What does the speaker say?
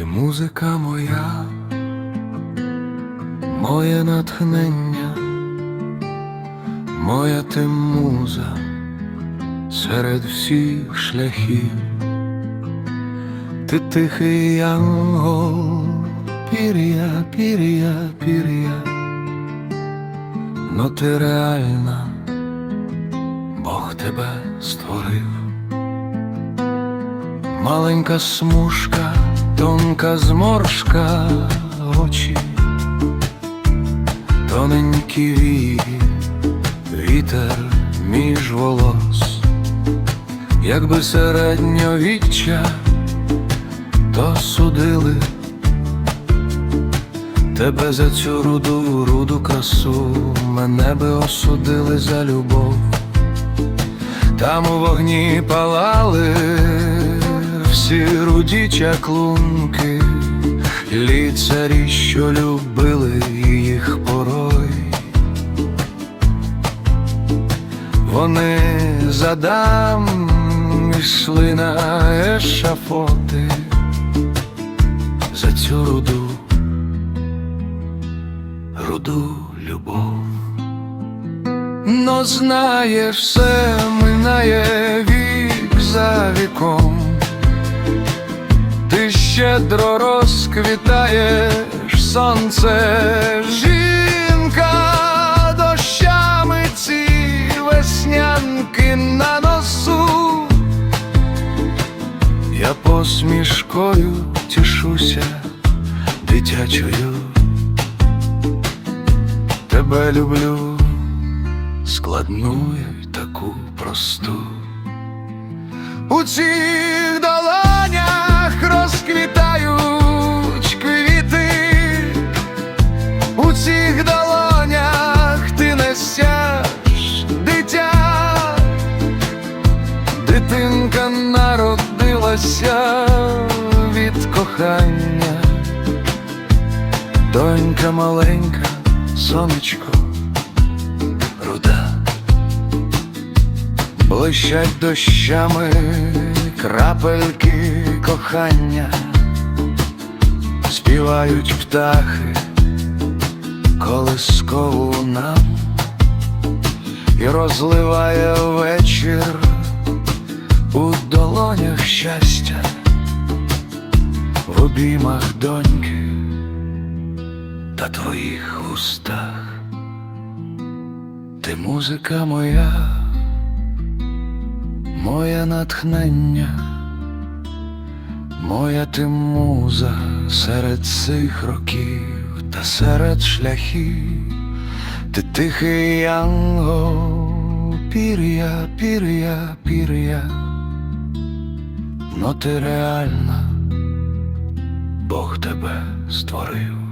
Ти музика моя, моє натхнення, моя ти муза серед всіх шляхів, ти тихий янгол, пір'я, пір'я, пір'я, но ти реальна, Бог тебе створив. Маленька смужка, тонка зморшка очі, тоненькі вії, вітер між волос, якби середньовіччя, то судили тебе за цю руду, руду красу, мене би осудили за любов. Там у вогні палали всі руді чаклунки, ліцарі, що любили їх порой. Вони задам йшли на ешафоти за цю руду, руду любов. Но знаєш, все минає щедро розквітаєш сонце, жінка дощами ці веснянки на носу. Я посмішкою тішуся дитячою, тебе люблю складну й таку просту. У цих цих долонях ти несеш дитя, дитинка народилася від кохання, донька маленька, сонечко руда, блищать дощами крапельки кохання, співають птахи колискову нам і розливає вечір у долонях щастя, в обіймах доньки та твоїх устах. Ти музика моя, моє натхнення, моя ти муза серед цих років та серед шляхів, ти тихий янгол, пір'я, пір'я, пір'я, но ти реальна, Бог тебе створив.